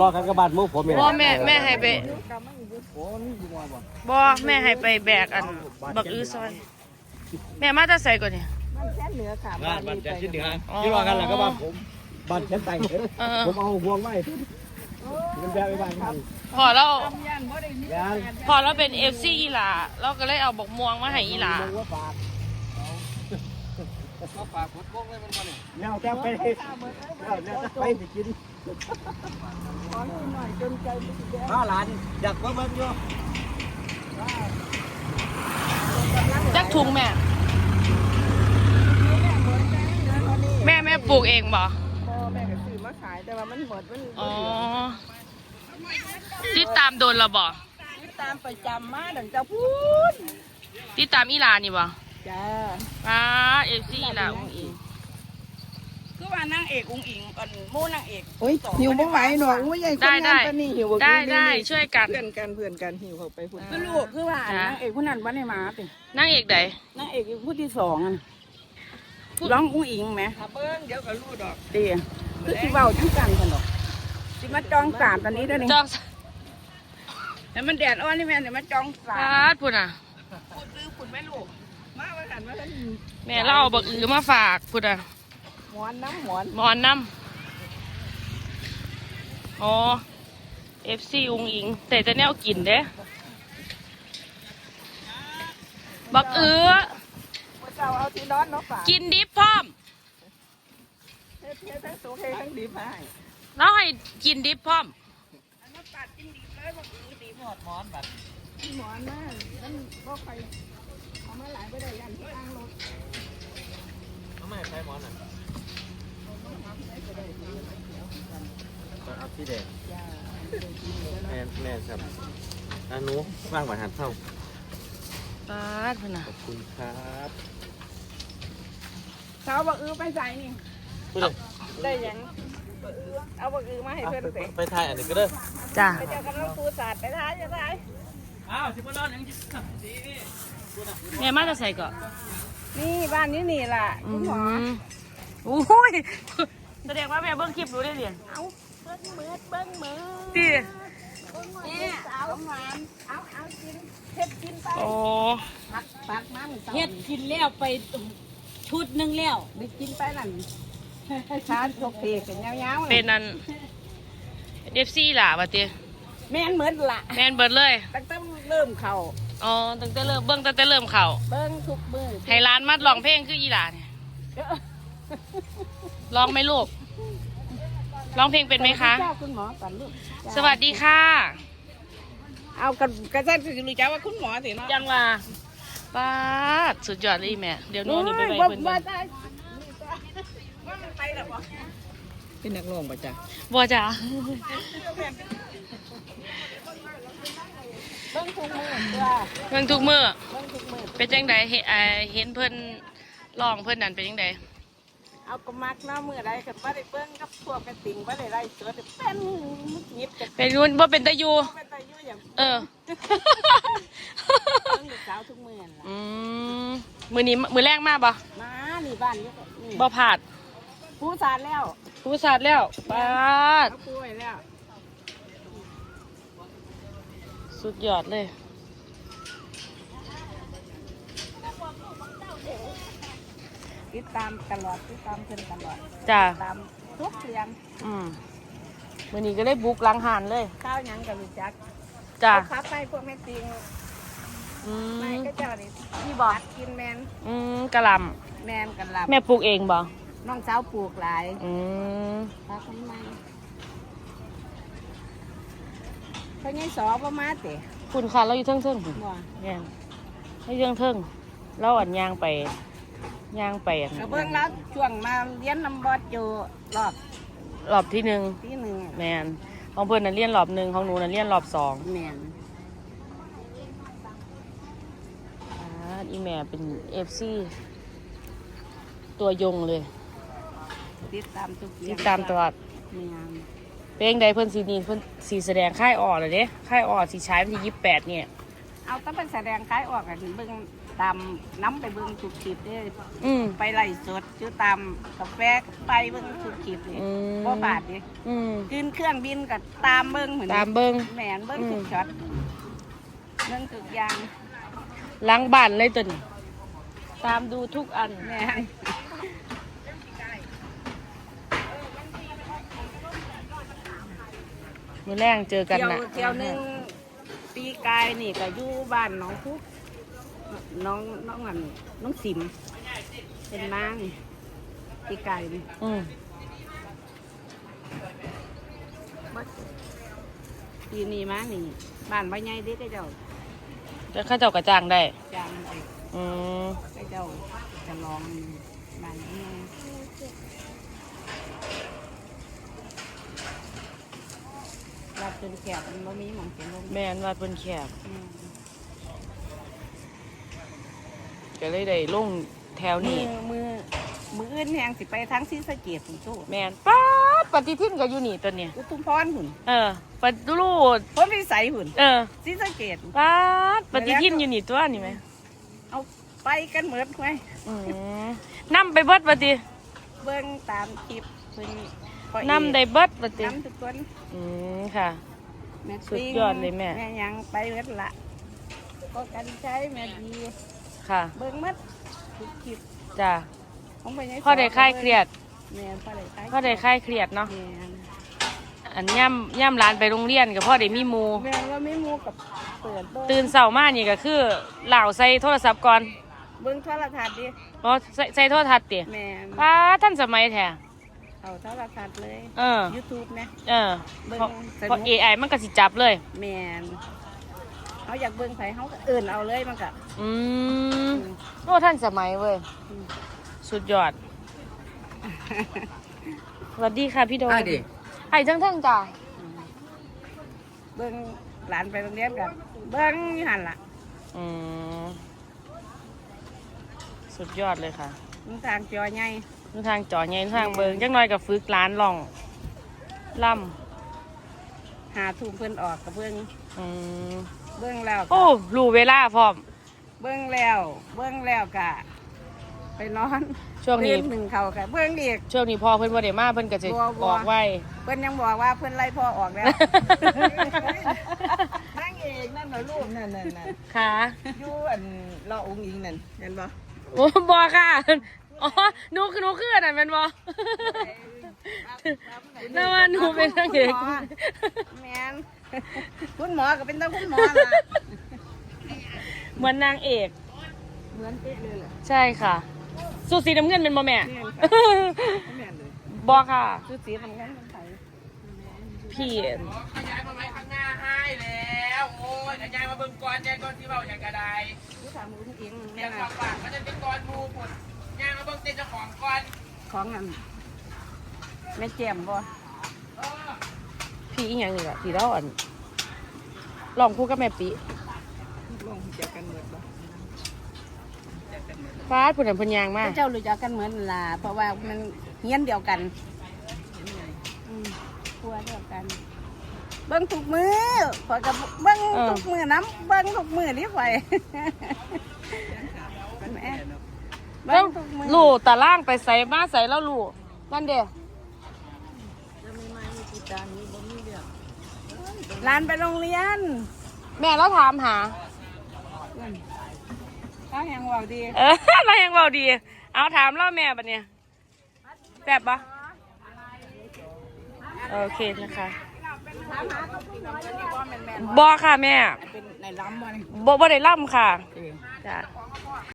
รอกันกับบ้านหมู่ผมนี่บ่แม่แม่ให้ไปโอ้นี่อยู่บ่บ่บ่แม่ให้ไปแบกอันบักอื้อซอย แม่มาแต่ใส่ก่อนนี่มันแค่เหนือค่ะงานบ้านจะชิ้นเหนืออ๋อที่ว่ากันล่ะก็บ้านผมบ้านแค่ไต่เออผมเอาห่วงไว้มันแบกไปบ้านกันพอเราย่านบ่ได้มียางพอเราเป็น FC อีหลาเราก็เลยเอาบักม่วงมาให้อีหลา ลงว่าฝากเอาฝากดโค้งเลยมันบ่นี่แนวจะไปแนวจะไปไปกินขอหน่อยจนใจมันสิแดงข้าหลานอยากมาเบิ่งอยู่จักถุงแม่ แม่แม่ปลูกเองบ่พอแม่ก็ซื้อมาขายแต่ว่ามันหมดมันอ๋อติดตามโดนเราบ่ตามประจำมาดังจ้าพูดติดตามอีลานี่บ่ จ้าอ่า FC อีหลาอุ้งอิงคือว่านางเอกอุ้งอิงก่อนหมู่นางเอกโอ้ยหิวไม่ไหวหนอกไม่ใหญ่คนได้งาได้นปานนี่หิวได้ได้ช่วยกันเพื่อนกันเพื่อนกันหิวเข้าไปพุ่นคือลูกคือว่านางเอกผู้นั้นบ่ได้มาตินางเอกใดนางเอกผู้ที่สองอะร้องอุ้งอิงไหมเบิ้งเดี๋ยวก็รู้ดอกเตีคือสิเว้าทั้งกันกันดอกสิมาจองสามตอนนี้เด้อนี่จองแต่มันแดดอ่อนนี่แม่เดี๋ยวมาจองสาพามดพุ่นอะพูดซื้อฝุ่นไม่ลูก มาว่าหันมาแล้วแม่เราเอาบักอือมาฝากพุ่นอะหมอนน้ำหมอนหมอนน้ำอ๋อ FC อุ้งอิง แต่จะแนวกินเด้บักอือว่าเจ้าเอาที่ร้อนเนาะฝากกินดิบพร้อมเทเททั้งสูงเททั้งดีพายเราให้กินดิบพร้อมอันนั้นตัดกินดีเลยบอกดีดีหมดหมอนแบบหมอนมากนั่นก็ใครเอามา หลายไปได้ยันที่อ้างรถทำไมใช้หมอนอะเอาที่เด็กแม่แม่ครับอนุว่างหวานหันเท่าปาดพุ่นอะขอบคุณครับเขาบอกเออไปใส่นี่พูดเลยได้ยังเอาบอกเออมาให้เพื่อนเสร็จไปถ่ายอันนี้ก็ได้จ้าไปเจอกันแล้วครูศาสตร์ไปท้ายจะท้าย อ้าวสิบนอนยังแม่มาจะใส่ก่อนนี่บ้านนี้นี่ล่ะอืคุณหมอมโอ้ยแสดงว่าแม่เบิ้งคลิปรู้ได้เรียนเอาเบิ้งมือเบิ้งมือตีเนี่ยเอาหวานเอาเอากินเผ็ดกินไปโอ้ปักปักมาเหมือนเฮ็ดกินแล้วไปชุดหนึงแล้วไปกินไปนั่นชาโชกเพกันยาวๆเป็นนันเอฟซีล่ะวะตี แม่นเหมือนละแม่นเบิดเลย ตั้งแต่เริ่มเข่าอ๋อตั้งแต่เริ่มเบิ้งตั้งแต่เริ่มเข่าเบิ้งทุกมือให้ร้านมัดร้องเพลงคืออีหลาเนี่ยร้องไหมลูกร้องเพลงเป็นไหมคะ เจ้าคุณหมอก่อนลูกสวัสดีค่ะ เอากระกระสั้นคือรู้จักว่าคุณหมอสิเนาะยังว่าป้าดสุดยอดเลยแม่ เดี๋ยวหนูนี่ไปไว้ว่าเพิ่นว่าก่อนได้ว่ามันไปหรอวะเป็นนักร้องประจ้ะบัวจ้า เบิ้งทุกมือตัวเบิ่งทุกมือเบิ้งทุกมือเป็นจังใดเห็นเอ่อเห็นเพิ่นร้องเพิ่นนั่นเป็นจังใดเอากระมักเนาะมือใดกันว่าได้เบิ้งกับพวกกระติ่งว่าได้ไรสดเป็นยิบจะเป็นรุ่นบ่เป็นตะยูเป็นตายุ่อย่างเออ เบิ้งลูกสาวทุกมือล่ะอืมมือนี้มือแรกมาบ่มานี่บ้านนี่ก็นี่บ่ผาดผู้สารแล้วผู้สาดแล้วปาดเขาป่วยแล้ว สุดยอดเลยติดตามตลอดติดตามเพิ่นตลอดจ้าตามทุกเสียงอืมมือนี้ก็ได้บุกหลังหานเลย ข้าวหยังก็รู้จักจ้าเอขับไปพวกแม่ติงอืไม่มก็เจ้านี่พี่บ่ปัดกินแมนอืมกะหลแมนกันลับำแม่ปลูกเองบ่น้องสาวปลูกหลายอืมปลาทำไม เขาไงสอประมาเตะคุณค่ะเราอยู่เทิงเทิงพุ่นบ่แม่นเราอยู่เทิงเทิงเราอันย่างไปย่างไปอันกระเบื้องแล้วช่วงมาเลี้ยนลำบอดอยู่รอบรอบที่หนึ่งที่หนึ่งแมนของเพื่อนน่ะเรียนรอบหนึ่งของหนูน่ะเรียนรอบสองแมนอ่าอีแม่เป็นเอฟซีตัวยงเลย ติดตามทุกเสียติงดตามตลอดแมน เพลงใดเพื่อนสีนีเพื่อนสีแสดงค่ายอ่อเลยเด้ค่ายอ่อสีใช้วันที่ยี่สิบแปดเนี่ย เอาต้องเป็นแสดงคล้ายออกกันเบิ่งตามน้ำไปเบิ่งทุกคลิปเด้ออืม ไปไล่สดชื่อตามกาแฟไปเบิ่งทุกคลิปนี่อืม บ่บาดดิอืม ขึ้นเครื่องบินก็ตามเบิ่งเหมือนตามเบิ่งแม่นเบิ่งอืมทุกช็อตเบิ่งทุกอย่างล้างบ้านเลยตัวนี้ ตามดูทุกอันแม่น มือแรงเจอกันเที่ยวนะเที่ยวหนึงปีกายนี่ก็อยู่บ้านหน้องพุกน้องน้องอันน้องสิม เป็นนางปีกายนี่อืมปีนี้มานี่ บ้านบ่ใหญ่เด้ก็เจ้าจะข้าเจ้ากระจ่างได้ จางไอ้อืมก็เจ้าจะลองบ้านนี้รับ จนแขกมันบ่มีหมองเสียงลงแม่นว่าเป็นแขกอืมก็เลยได้ลงแถวมืนี้ อมือมืออื่นแหงสิไปทั้งศรีสะเกษถึงสู้แม่นป๊าดปฏิทินก็อยู่นี่ตัวเนี้ยอุทุมพรหุ่นเออปฏิรูดพ้นวิสัยหุ่นเออศรีสะเกษป๊าดปฏิทินอยู่นี่ตัวนี่ไหมเอาไปกันเหมือนไว้อืมนํไปเบิดปฏิเบิ่งตามคลิปเพิ่นพ่อเอกนำได้เบิดปฏินำทุกคนอืมค่ะ แม่สุดยอดเลยแม่ แม่ยังไปเวทละก็กันใช้แม่ดีค่ะ เบิ่งหมัดทุกคลิปจ้าของไปพ่อได้คลายเครียดแม่พ่อได้คลายพ่อได้คลายเครียดเนาะ แม่อันย่ำย่ำร้านไปโรงเรียนกับพ่อได้มีหมู แม่ว่าไม่มูกับเปิดเบิ่งตื่นเช้ามานี่ก็คือเหล่าใส่โทรศัพท์ก่อนเบิ่งโทรทัศน์ดิเพราะใส่ใส่โทรทัศน์ติแม่ป้าท่านสมัยแท้ เอาโทรทัศน์เลยเออ YouTube นะเออเบิ่งเพราะสนุกเพราะ AI มันก็สิจับเลย แม่นเขาอยากเบิ่งไผเขาก็เอื่นเอาเลยมันก็อืมโอ้ท่านสมัยเว้ยสุดยอด สวัสดีค่ะพี่โดมอะดิไอ้ทั้งทั้งๆจ้าเบิ่งหลานไปโรงเรียนกันเบิ่งอยู่หันล่ะอืม สุดยอดเลยค่ะ มันทางจอใหญ่ ทุกทางจอใหญ่ทุกทางเบิงจังน้อยกับฝึกร้านลองล่หาทุ่มเพิ่นออกกับเบิ่งำอืมเบิ่งแล้วก็โอ้รู้เวลาพร้อม เบิ่งแล้วเบิ่งแล้วกะ ไปนอนช่วงนี้ตื่หนึ่งเขากะเบิ่งอีก ช่วงนี้พอเพิ่นบ่ได้มาเพิ่นก็จะบ่บ่ออกไว้ เพิ่นยังบอกว่าเพิ่นไล่พ่อออกแล้ว นั่งเองนั่นเหรอลูกนั่นนั่นนั่นค่ะอยู่อันรอองค์อิงนั่นเห็นบ่โอ้บอค่ะ อ๋อหนูคือหนูคืออันนั้นแมันบอน่าว่าหนูเป็นนางเอกแม่นคุณหมอก็เป็นตั้งคุณหมอล่ะเหมือนนางเอก เหมือนเป๊ะเลยแหละใช่ค่ะ สูตรสีน้ำเงินเป็นบอแม่ แม่นค่ะแม่นเลยบอค่ะคือสีทำงานคนไทยพี่ขยายมาไว้ข้างหน้าให้แล้ว โอ้ยขยายมาเบิ่งก่อนแจ้ก่อนที่เบาอย่างกระไดคือถามคุณเองอแม่ย่างน่ะปากๆมันจะเป็นก่อนหมูผุดย่างมา เบิ่งเต้นเจ้าของก่อนของอันแม่แจ่มบ่พี่อีหยังนี่ล่ะพี่เล่าอันลองคู่กับแม่ปีลองเจอกันหมดบ่ฟ้าดผู้นั้นพยางมากเจ้ารู้จักกันเหมือนล่ะเพราะว่ามันเฮียนเดียวกันอืมครัวเดียวกัน เบิ้งทุกมือขอยกับเบิ้งทุกมือน้ำเบิ้งทุกมือนี่ข่อยแม่ แล้เบิ้วงทุกมือลูกตาล่างไปใส่มาใส่แล้วลูกนั่นเด้ร้านไปโรงเรียน แม่เราถามหาเขายังว่าดี เออเรายังเบาดี เอาถามเล่าแม่บัดเนี่ยแบบปะโอเคนะคะถามหาเขาพูดน้อยเลยว่าแม่นบอค่ะแม่ๆเป็นในล้ำบ่นี่บอบ่ได้ล่ำค่ะจ้ะ